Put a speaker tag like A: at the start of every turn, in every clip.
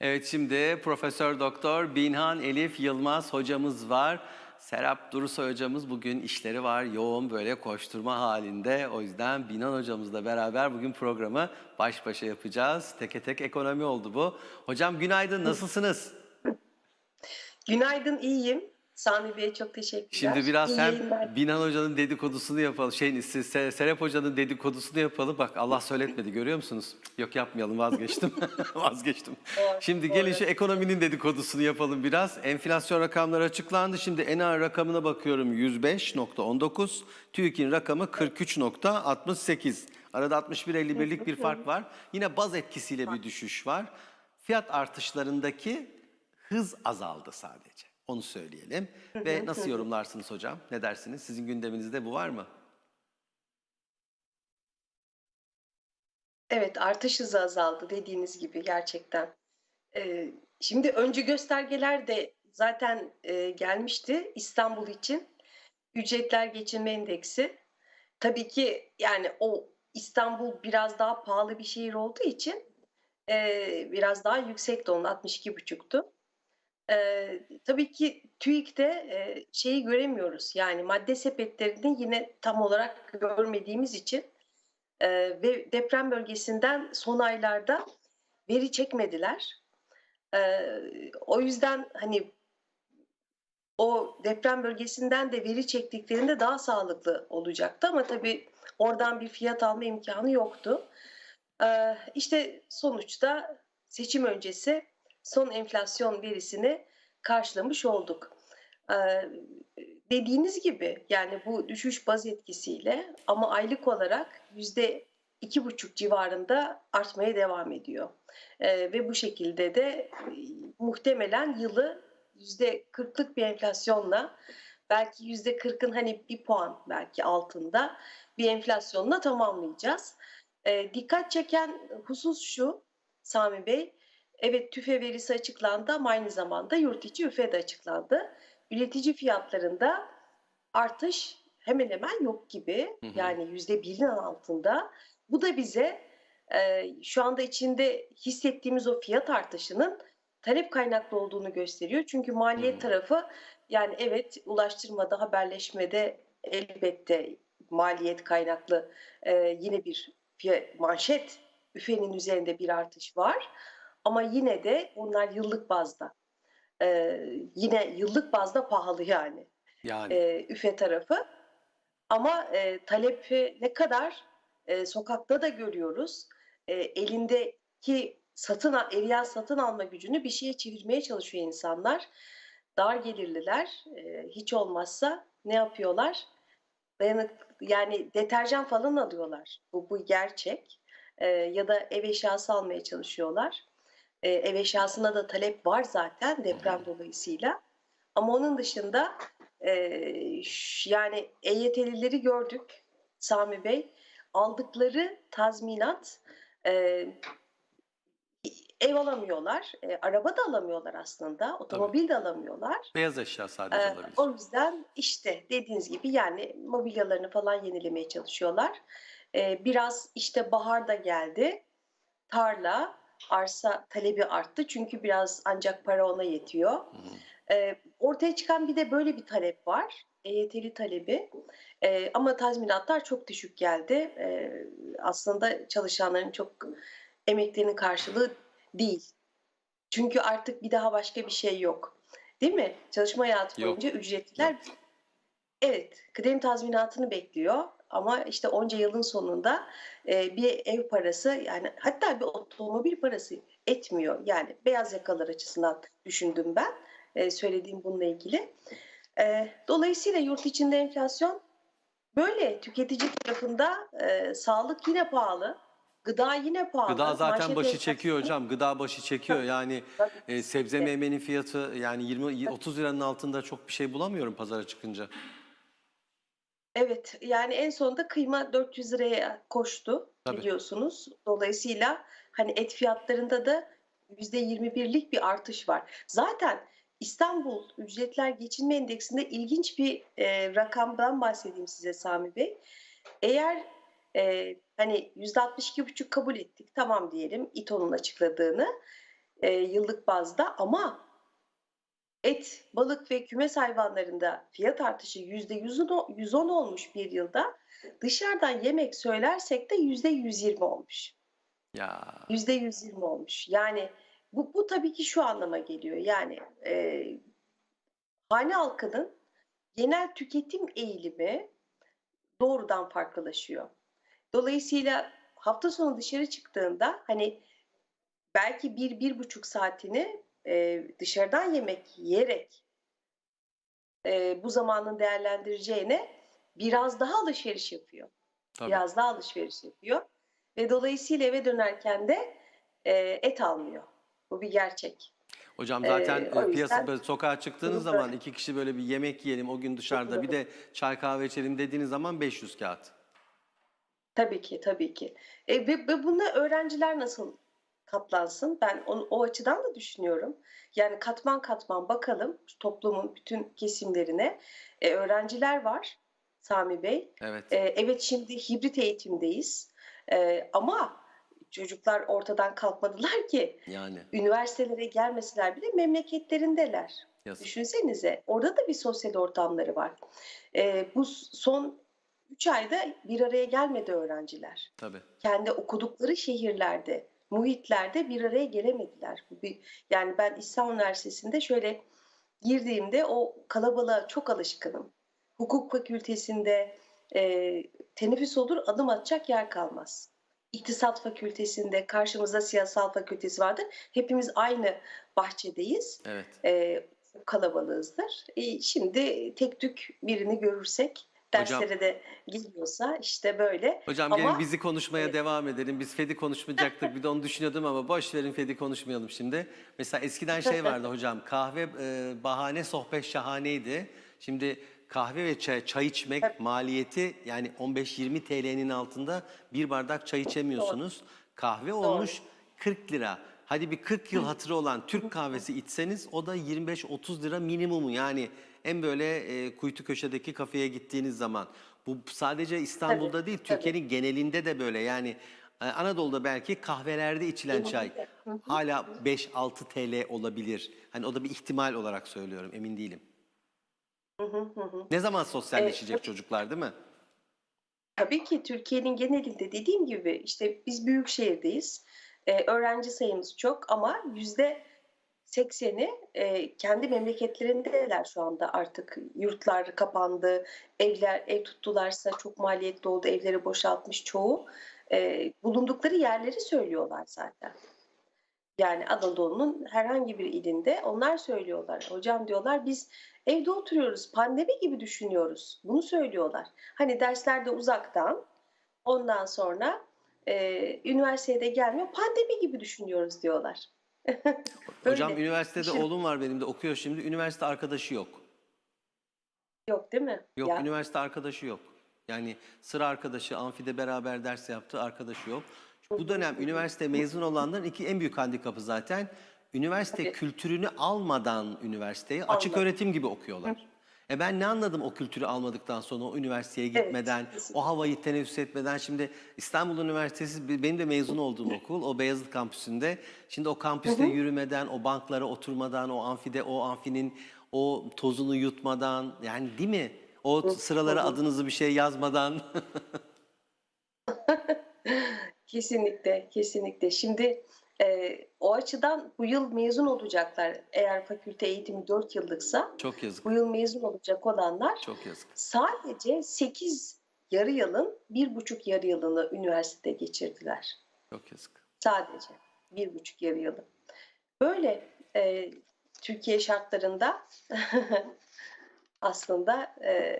A: Evet şimdi Profesör Doktor Binhan Elif Yılmaz hocamız var. Serap Durusoy hocamız bugün işleri var yoğun böyle koşturma halinde. O yüzden Binhan hocamızla beraber bugün programı baş başa yapacağız. Teke tek ekonomi oldu bu. Hocam günaydın nasılsınız?
B: Günaydın, iyiyim. Sami Bey'e çok teşekkürler.
A: Şimdi biraz
B: İyi
A: hem
B: yayınlar.
A: Binhan Hoca'nın dedikodusunu yapalım. Şey, Se- Serap Hoca'nın dedikodusunu yapalım. Bak Allah söyletmedi görüyor musunuz? Yok yapmayalım vazgeçtim. vazgeçtim.
B: Doğru,
A: Şimdi gelin
B: doğru.
A: şu ekonominin dedikodusunu yapalım biraz. Enflasyon rakamları açıklandı. Şimdi ENA rakamına bakıyorum 105.19. TÜİK'in rakamı 43.68. Arada 61.51'lik bir fark var. Yine baz etkisiyle bir düşüş var. Fiyat artışlarındaki hız azaldı sadece. Onu söyleyelim. Ve nasıl yorumlarsınız hocam? Ne dersiniz? Sizin gündeminizde bu var mı?
B: Evet, artış hızı azaldı dediğiniz gibi gerçekten. Ee, şimdi öncü göstergeler de zaten e, gelmişti İstanbul için. Ücretler geçinme endeksi. Tabii ki yani o İstanbul biraz daha pahalı bir şehir olduğu için e, biraz daha yüksekti onun 62,5'tu. Ee, tabii ki TÜİK'te e, şeyi göremiyoruz. Yani madde sepetlerini yine tam olarak görmediğimiz için e, ve deprem bölgesinden son aylarda veri çekmediler. E, o yüzden hani o deprem bölgesinden de veri çektiklerinde daha sağlıklı olacaktı ama tabii oradan bir fiyat alma imkanı yoktu. E, işte sonuçta seçim öncesi son enflasyon verisini karşılamış olduk. Ee, dediğiniz gibi yani bu düşüş baz etkisiyle ama aylık olarak yüzde iki buçuk civarında artmaya devam ediyor. Ee, ve bu şekilde de e, muhtemelen yılı yüzde kırklık bir enflasyonla belki yüzde kırkın hani bir puan belki altında bir enflasyonla tamamlayacağız. Ee, dikkat çeken husus şu Sami Bey, Evet TÜFE verisi açıklandı ama aynı zamanda yurt içi üfe de açıklandı. Üretici fiyatlarında artış hemen hemen yok gibi.
A: Hı hı.
B: Yani yüzde birin altında. Bu da bize e, şu anda içinde hissettiğimiz o fiyat artışının talep kaynaklı olduğunu gösteriyor. Çünkü maliyet
A: Hı.
B: tarafı yani evet ulaştırmada, haberleşmede elbette maliyet kaynaklı e, yine bir manşet üfenin üzerinde bir artış var. Ama yine de bunlar yıllık bazda. Ee, yine yıllık bazda pahalı yani
A: Yani
B: e, üfe tarafı. Ama e, talepi ne kadar e, sokakta da görüyoruz. E, elindeki satın eriyen satın alma gücünü bir şeye çevirmeye çalışıyor insanlar. Dar gelirliler e, hiç olmazsa ne yapıyorlar? Dayanık yani deterjan falan alıyorlar. Bu bu gerçek. E, ya da ev eşyası almaya çalışıyorlar. E, ev eşyasına da talep var zaten deprem dolayısıyla. Ama onun dışında e, yani EYT'lileri gördük Sami Bey. Aldıkları tazminat e, ev alamıyorlar, e, araba da alamıyorlar aslında, otomobil de alamıyorlar.
A: beyaz eşya sadece
B: Ee,
A: olabilir.
B: o yüzden işte dediğiniz gibi yani mobilyalarını falan yenilemeye çalışıyorlar. Ee, biraz işte bahar da geldi. Tarla, arsa talebi arttı çünkü biraz ancak para ona yetiyor.
A: Hı hı.
B: Ee, ortaya çıkan bir de böyle bir talep var. EYT'li talebi. Ee, ama tazminatlar çok düşük geldi. Ee, aslında çalışanların çok emeklerinin karşılığı değil. Çünkü artık bir daha başka bir şey yok. Değil mi? Çalışma hayatı
A: Yok.
B: boyunca ücretliler
A: Yok.
B: evet kıdem tazminatını bekliyor. Ama işte onca yılın sonunda e, bir ev parası yani hatta bir otomobil parası etmiyor. Yani beyaz yakalar açısından düşündüm ben e, söylediğim bununla ilgili. E, dolayısıyla yurt içinde enflasyon böyle tüketici tarafında e, sağlık yine pahalı. Gıda yine pahalı.
A: Gıda zaten başı çekiyor hocam. Gıda başı çekiyor. Yani e, sebze meyvenin fiyatı yani 20 30 liranın altında çok bir şey bulamıyorum pazara çıkınca.
B: Evet, yani en sonunda kıyma 400 liraya koştu
A: Tabii.
B: biliyorsunuz. Dolayısıyla hani et fiyatlarında da %21'lik bir artış var. Zaten İstanbul Ücretler Geçinme Endeksinde ilginç bir e, rakamdan bahsedeyim size Sami Bey. Eğer e, hani %62,5 kabul ettik tamam diyelim İTO'nun açıkladığını. e, yıllık bazda ama et, balık ve kümes hayvanlarında fiyat artışı yüzde 110 olmuş bir yılda. Dışarıdan yemek söylersek de yüzde 120 olmuş.
A: Ya
B: Yüzde 120 olmuş. Yani bu, bu tabii ki şu anlama geliyor. Yani e, hane halkının genel tüketim eğilimi doğrudan farklılaşıyor. Dolayısıyla hafta sonu dışarı çıktığında hani belki bir, bir buçuk saatini e, dışarıdan yemek yiyerek e, bu zamanın değerlendireceğine biraz daha alışveriş yapıyor.
A: tabii.
B: Biraz daha alışveriş yapıyor. Ve dolayısıyla eve dönerken de e, et almıyor. Bu bir gerçek.
A: Hocam
B: Ee,
A: zaten e, piyasa
B: yüzden
A: sokağa çıktığınız
B: bunu
A: zaman iki kişi böyle bir yemek yiyelim o gün dışarıda bir de çay kahve içelim dediğiniz zaman 500 kağıt.
B: Tabii ki, tabii ki. E, ve, ve buna öğrenciler nasıl katlansın? Ben onu, o açıdan da düşünüyorum. Yani katman katman bakalım toplumun bütün kesimlerine. E, öğrenciler var Sami Bey.
A: Evet.
B: E, evet şimdi hibrit eğitimdeyiz. E, ama çocuklar ortadan kalkmadılar ki.
A: Yani
B: Üniversitelere gelmeseler bile memleketlerindeler.
A: yazık.
B: Düşünsenize orada da bir sosyal ortamları var. Ee, bu son 3 ayda bir araya gelmedi öğrenciler.
A: Tabii.
B: Kendi okudukları şehirlerde, muhitlerde bir araya gelemediler. Yani ben İstanbul Üniversitesi'nde şöyle girdiğimde o kalabalığa çok alışkınım. Hukuk fakültesinde e, teneffüs olur adım atacak yer kalmaz. İktisat fakültesinde karşımızda siyasal fakültesi vardır. Hepimiz aynı bahçedeyiz
A: Evet.
B: e, kalabalığızdır. E, şimdi tek tük birini görürsek
A: Hocam-
B: derslere de geliyorsa işte böyle.
A: Hocam
B: Ama-
A: gelin bizi konuşmaya devam edelim. Biz Fedi konuşmayacaktık. Bir de onu düşünüyordum ama boş verin Fedi konuşmayalım şimdi. Mesela eskiden şey vardı hocam. Kahve e, bahane, sohbet şahaneydi. Şimdi kahve ve çay, çay içmek maliyeti yani 15-20 TL'nin altında bir bardak çay içemiyorsunuz. Kahve olmuş 40 lira. Hadi bir 40 yıl hatırı olan Türk kahvesi içseniz o da 25-30 lira minimumu. Yani en böyle e, kuytu köşedeki kafeye gittiğiniz zaman. Bu sadece İstanbul'da değil,
B: tabii.
A: Türkiye'nin genelinde de böyle. Yani e, Anadolu'da belki kahvelerde içilen çay hala 5-6 TL olabilir. Hani o da bir ihtimal olarak söylüyorum, emin değilim. Ne zaman sosyalleşecek
B: Evet.
A: çocuklar değil mi?
B: Tabii ki Türkiye'nin genelinde dediğim gibi işte biz büyük şehirdeyiz. E, öğrenci sayımız çok ama yüzde sekseni e, kendi memleketlerindeler şu anda artık. Yurtlar kapandı, evler ev tuttularsa çok maliyetli oldu, evleri boşaltmış çoğu. E, bulundukları yerleri söylüyorlar zaten. Yani Anadolu'nun herhangi bir ilinde onlar söylüyorlar. Hocam diyorlar biz evde oturuyoruz, pandemi gibi düşünüyoruz. Bunu söylüyorlar. Hani derslerde uzaktan, ondan sonra e, üniversitede gelmiyor, pandemi gibi düşünüyoruz diyorlar.
A: Hocam üniversitede
B: Şimdi-
A: oğlum var benim de okuyor şimdi. Üniversite arkadaşı yok.
B: Yok değil mi?
A: Yok
B: Ya,
A: üniversite arkadaşı yok. Yani sıra arkadaşı, amfide beraber ders yaptığı arkadaşı yok. Bu dönem üniversite mezun olanların iki en büyük handikapı zaten üniversite
B: Tabii.
A: kültürünü almadan üniversiteyi açık
B: Almadan.
A: öğretim gibi okuyorlar. E ben ne anladım o kültürü almadıktan sonra o üniversiteye
B: Evet,
A: gitmeden,
B: kesinlikle.
A: o havayı teneffüs etmeden. Şimdi İstanbul Üniversitesi benim de mezun olduğum okul o Beyazıt kampüsünde. Şimdi o kampüste yürümeden, o banklara oturmadan, o amfide o amfinin o tozunu yutmadan yani değil mi? O sıralara adınızı bir şey yazmadan.
B: Kesinlikle, kesinlikle. Şimdi e, o açıdan bu yıl mezun olacaklar. Eğer fakülte eğitimi 4 yıllıksa
A: Çok yazık.
B: bu yıl mezun olacak olanlar
A: Çok yazık.
B: sadece 8 yarı yılın, bir buçuk yarı yılını üniversitede geçirdiler.
A: Çok yazık.
B: Sadece bir buçuk yarı yılı. Böyle e, Türkiye şartlarında aslında e,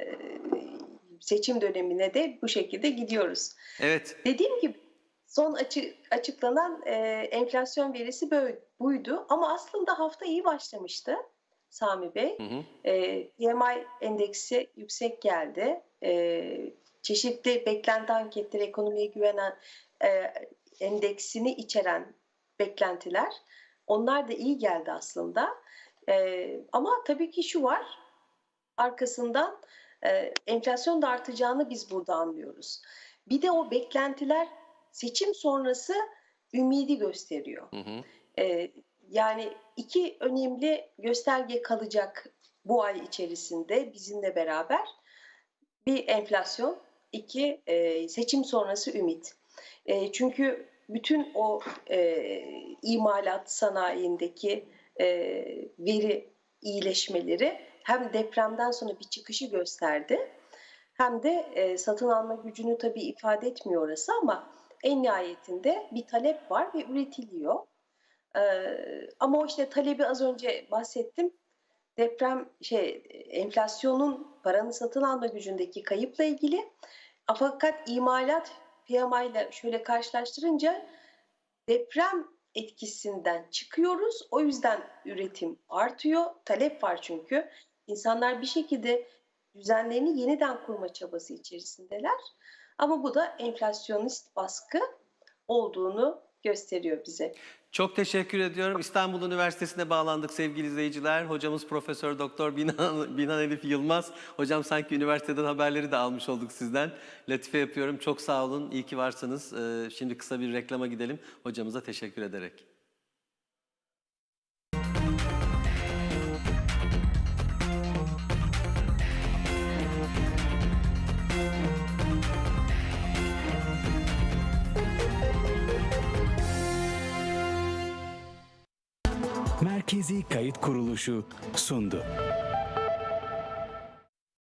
B: seçim dönemine de bu şekilde gidiyoruz.
A: Evet.
B: Dediğim gibi son açı, açıklanan e, enflasyon verisi böyle buydu ama aslında hafta iyi başlamıştı Sami Bey.
A: Hı hı.
B: E, PMI endeksi yüksek geldi. E, çeşitli beklenti anketleri, ekonomiye güvenen e, endeksini içeren beklentiler, onlar da iyi geldi aslında. E, ama tabii ki şu var, arkasından e, enflasyon da artacağını biz burada anlıyoruz. Bir de o beklentiler seçim sonrası ümidi gösteriyor.
A: Hı hı.
B: E, yani iki önemli gösterge kalacak bu ay içerisinde bizimle beraber. Bir enflasyon, iki e, seçim sonrası ümit. E, çünkü bütün o e, imalat sanayindeki e, veri iyileşmeleri hem depremden sonra bir çıkışı gösterdi hem de e, satın alma gücünü tabii ifade etmiyor orası ama en nihayetinde bir talep var ve üretiliyor. Ee, ama o işte talebi az önce bahsettim. Deprem şey enflasyonun paranın satın alma gücündeki kayıpla ilgili. Fakat imalat ile şöyle karşılaştırınca deprem etkisinden çıkıyoruz. O yüzden üretim artıyor. Talep var çünkü. İnsanlar bir şekilde düzenlerini yeniden kurma çabası içerisindeler. Ama bu da enflasyonist baskı olduğunu gösteriyor bize.
A: Çok teşekkür ediyorum. İstanbul Üniversitesi'ne bağlandık sevgili izleyiciler. Hocamız Profesör Doktor Binan, Binan Elif Yılmaz. Hocam sanki üniversiteden haberleri de almış olduk sizden. Latife yapıyorum. Çok sağ olun. İyi ki varsınız. Ee, Şimdi kısa bir reklama gidelim. Hocamıza teşekkür ederek.
C: Merkezi Kayıt Kuruluşu sundu.